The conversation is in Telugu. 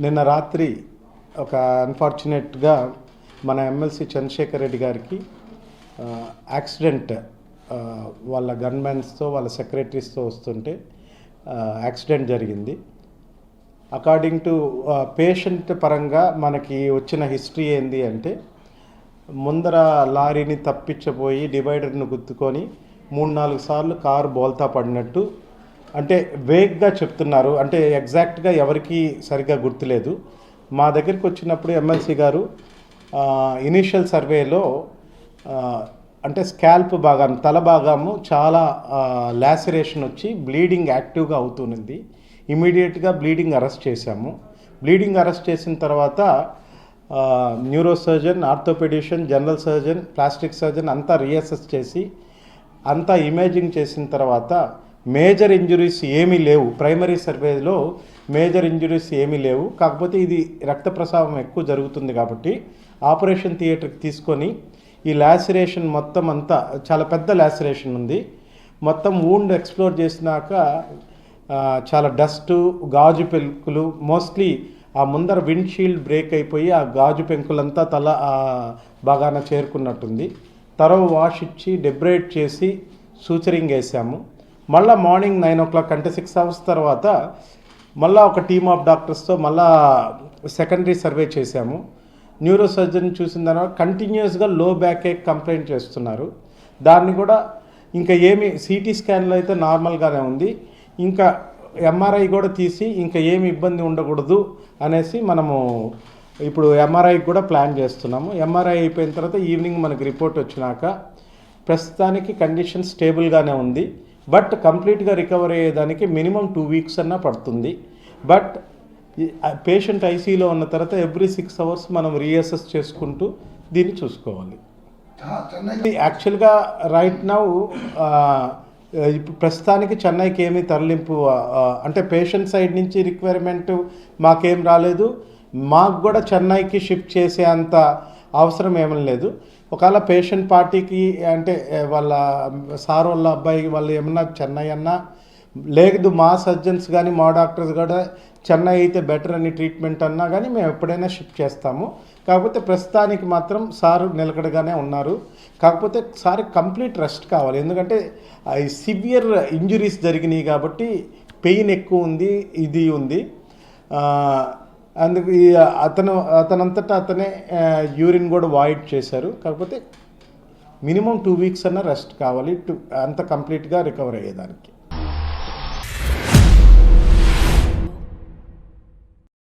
నిన్న రాత్రి ఒక అన్ఫార్చునేట్గా మన ఎమ్మెల్సీ చంద్రశేఖర్ రెడ్డి గారికి యాక్సిడెంట్ వాళ్ళ గన్మెన్స్తో వాళ్ళ సెక్రటరీస్తో వస్తుంటే యాక్సిడెంట్ జరిగింది. అకార్డింగ్ టు పేషెంట్ పరంగా మనకి వచ్చిన హిస్టరీ ఏంది అంటే ముందర లారీని తప్పించబోయి డివైడర్ను గుద్దుకొని మూడు నాలుగు సార్లు కారు బోల్తా పడినట్టు అంటే వేగ్గా చెప్తున్నారు. అంటే ఎగ్జాక్ట్గా ఎవరికి సరిగ్గా గుర్తులేదు. మా దగ్గరికి వచ్చినప్పుడు ఎమ్మెల్సీ గారు ఇనీషియల్ సర్వేలో అంటే స్కాల్ప్ భాగం తల భాగము చాలా లాసిరేషన్ వచ్చి బ్లీడింగ్ యాక్టివ్గా అవుతున్నది ఇమీడియట్గా బ్లీడింగ్ అరెస్ట్ చేశాము. బ్లీడింగ్ అరెస్ట్ చేసిన తర్వాత neuro surgeon orthopedician general surgeon plastic surgeon అంతా రీఅసెస్ చేసి అంతా ఇమేజింగ్ చేసిన తర్వాత మేజర్ ఇంజురీస్ ఏమీ లేవు. ప్రైమరీ సర్వేలో మేజర్ ఇంజురీస్ ఏమీ లేవు. కాకపోతే ఇది రక్త ప్రసావం ఎక్కువ జరుగుతుంది కాబట్టి ఆపరేషన్ థియేటర్కి తీసుకొని ఈ లాసిరేషన్ మొత్తం అంతా చాలా పెద్ద లాసిరేషన్ ఉంది. మొత్తం వూండ్ ఎక్స్ప్లోర్ చేసినాక చాలా డస్ట్ గాజు పెంకులు మోస్ట్లీ ఆ ముందర విండ్షీల్డ్ బ్రేక్ అయిపోయి ఆ గాజు పెంకులంతా తల బాగాన చేరుకున్నట్టుంది. తరవ వాష్ ఇచ్చి డెబ్రేట్ చేసి సూచరింగ్ వేసాము. మళ్ళీ మార్నింగ్ నైన్ ఓ క్లాక్ అంటే సిక్స్ అవర్స్ తర్వాత మళ్ళీ ఒక టీమ్ ఆఫ్ డాక్టర్స్తో మళ్ళా సెకండరీ సర్వే చేశాము. న్యూరో సర్జన్ చూసిన తర్వాత కంటిన్యూస్గా లో బ్యాక్ ఏక్ కంప్లైంట్ చేస్తున్నారు. దాన్ని కూడా ఇంకా ఏమి సిటీ స్కాన్లో అయితే నార్మల్గానే ఉంది. ఇంకా ఎంఆర్ఐ కూడా తీసి ఇంకా ఏమి ఇబ్బంది ఉండకూడదు అనేసి మనము ఇప్పుడు ఎంఆర్ఐకి కూడా ప్లాన్ చేస్తున్నాము. ఎంఆర్ఐ అయిపోయిన తర్వాత ఈవినింగ్ మనకి రిపోర్ట్ వచ్చినాక ప్రస్తుతానికి కండిషన్ స్టేబుల్గానే ఉంది. బట్ కంప్లీట్గా రికవర్ అయ్యేదానికి మినిమం టూ వీక్స్ అన్నా పడుతుంది. బట్ పేషెంట్ ఐసీలో ఉన్న తర్వాత ఎవ్రీ సిక్స్ అవర్స్ మనం రీఅసెస్ చేసుకుంటూ దీన్ని చూసుకోవాలి. యాక్చువల్గా రైట్ నౌ ప్రస్తుతానికి చెన్నైకి ఏమీ తరలింపు అంటే పేషెంట్ సైడ్ నుంచి రిక్వైర్మెంట్ మాకేం రాలేదు. మాకు కూడా చెన్నైకి షిఫ్ట్ చేసే అంత అవసరం ఏమీ లేదు. ఒకవేళ పేషెంట్ పార్టీకి అంటే వాళ్ళ సార్ వాళ్ళ అబ్బాయి వాళ్ళు ఏమన్నా చెన్నై అన్నా లేదు మా సర్జన్స్ కానీ మా డాక్టర్స్ కూడా చెన్నై అయితే బెటర్ అని ట్రీట్మెంట్ అన్నా కానీ మేము ఎప్పుడైనా షిఫ్ట్ చేస్తాము. కాకపోతే ప్రస్తుతానికి మాత్రం సారు నిలకడగానే ఉన్నారు. కాకపోతే సార్ కంప్లీట్ రెస్ట్ కావాలి. ఎందుకంటే సివియర్ ఇంజురీస్ జరిగినాయి కాబట్టి పెయిన్ ఎక్కువ ఉంది ఇది ఉంది. అందుకు ఈ అతను అతనంతటా అతనే యూరిన్ కూడా వాయిడ్ చేశారు. కాకపోతే మినిమం టూ వీక్స్ అన్న రెస్ట్ కావాలి. టు అంత కంప్లీట్గా రికవర్ అయ్యేదానికి.